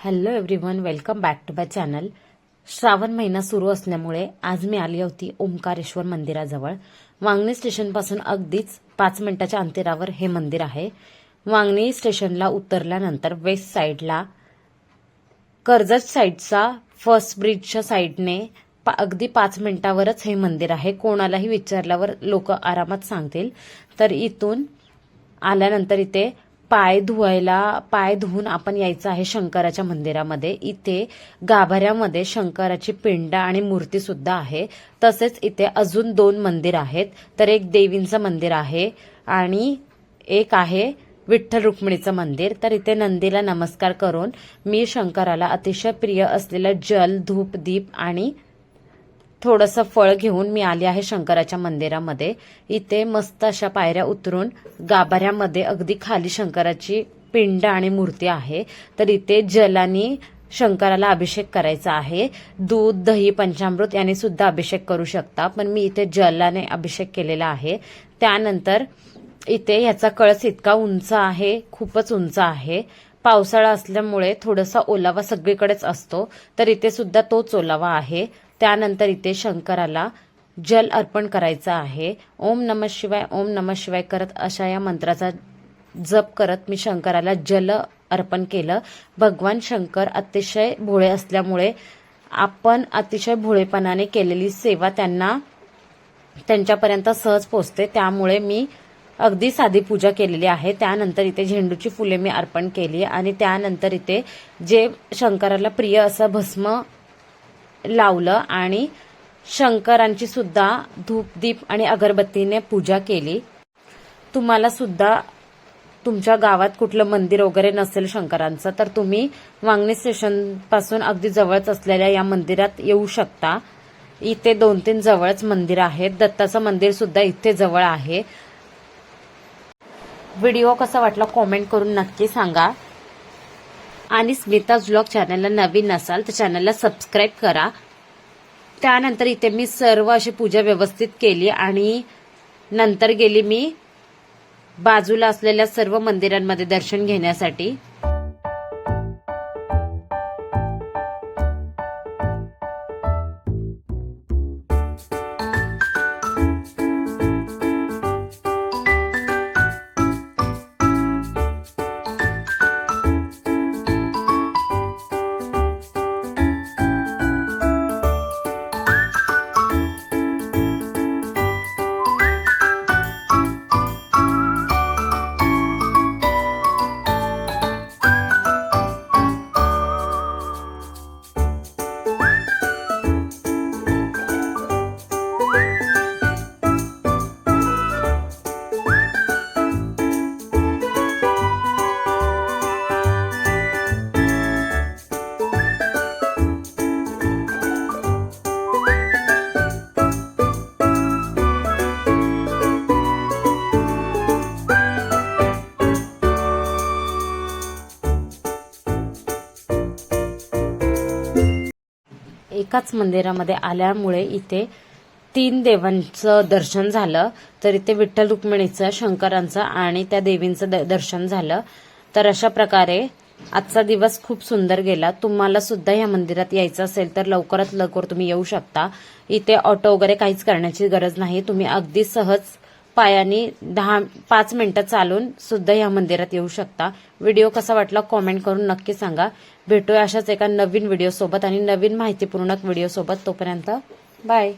Hello everyone welcome back to my channel Shravan महिना सुरू असल्यामुळे आज मी आली होती ओंकारेश्वर मंदिराजवळ. वांगणी स्टेशनपासून अगदीच पाच मिनिटाच्या अंतरावर हे मंदिर आहे. वांगणी स्टेशनला उतरल्यानंतर वेस्ट साईडला कर्जत साईडचा फर्स्ट ब्रिजच्या साईडने पा- अगदी पाच मिनिटावरच हे मंदिर आहे. कोणालाही विचारल्यावर लोक आरामात सांगतील. तर इथून आल्यानंतर इथे पाय धुवायला पाय धुवून आपण यायचं आहे शंकराच्या मंदिरामध्ये. इथे गाभाऱ्यामध्ये शंकराची पिंड आणि मूर्ती सुद्धा आहे. तसेच इथे अजून दोन मंदिर आहेत. तर एक देवींचं मंदिर आहे आणि एक आहे विठ्ठल रुक्मिणीचं मंदिर. तर इथे नंदीला नमस्कार करून मी शंकराला अतिशय प्रिय असलेलं जल धूप दीप आणि थोडंसं फळ घेऊन मी आले आहे शंकराच्या मंदिरामध्ये. इथे मस्त अशा पायऱ्या उतरून गाभाऱ्यामध्ये अगदी खाली शंकराची पिंड आणि मूर्ती आहे. तर इथे जलानी शंकराला अभिषेक करायचा आहे. दूध दही पंचामृत याने सुद्धा अभिषेक करू शकता पण मी इथे जलाने अभिषेक केलेला आहे. त्यानंतर इथे याचा कळस इतका उंच आहे खूपच उंच आहे. पावसाळा असल्यामुळे थोडासा ओलावा सगळीकडेच असतो तर इथे सुद्धा तोच ओलावा आहे. त्यानंतर इथे शंकराला जल अर्पण करायचं आहे. ओम नम शिवाय ओम नम शिवाय करत अशा या मंत्राचा जप करत मी शंकराला जल अर्पण केलं. भगवान शंकर अतिशय भोळे असल्यामुळे आपण अतिशय भोळेपणाने केलेली सेवा त्यांना त्यांच्यापर्यंत सहज पोचते त्यामुळे मी अगदी साधी पूजा केलेली आहे. त्यानंतर इथे झेंडूची फुले मी अर्पण केली आणि त्यानंतर इथे जे शंकराला प्रिय असं भस्म लावलं आणि शंकरांची सुद्धा धूपदीप आणि अगरबत्तीने पूजा केली. तुम्हाला सुद्धा तुमच्या गावात कुठलं मंदिर वगैरे नसेल शंकरांचं तर तुम्ही वांगणी स्टेशनपासून अगदी जवळच असलेल्या या मंदिरात येऊ शकता. इथे दोन तीन जवळच मंदिर आहेत. दत्ताचं मंदिर सुद्धा इथे जवळ आहे. व्हिडिओ कसा वाटला कॉमेंट करून नक्की सांगा. आणि स्मिता ब्लॉग चॅनलला नवीन असाल तर चॅनलला सबस्क्राईब करा. त्यानंतर इथे मी सर्व अशी पूजा व्यवस्थित केली आणि नंतर गेली मी बाजूला असलेल्या सर्व मंदिरांमध्ये दर्शन घेण्यासाठी. एकाच मंदिरामध्ये आल्यामुळे इथे तीन देवांचं दर्शन झालं. तर इथे विठ्ठल रुक्मिणीचं शंकरांचं आणि त्या देवींचं द- दर्शन झालं. तर अशा प्रकारे आजचा दिवस खूप सुंदर गेला. तुम्हाला सुद्धा या मंदिरात यायचं असेल तर लवकरात लवकर तुम्ही येऊ शकता. इथे ऑटो वगैरे काहीच करण्याची गरज नाही. तुम्ही अगदी सहज पायाने दहा पाच मिनिटं चालून सुद्धा या मंदिरात येऊ शकता. व्हिडिओ कसा वाटला कॉमेंट करून नक्की सांगा. भेटूया अशाच एका नवीन व्हिडिओ सोबत आणि नवीन माहितीपूर्णक व्हिडिओ सोबत तोपर्यंत बाय.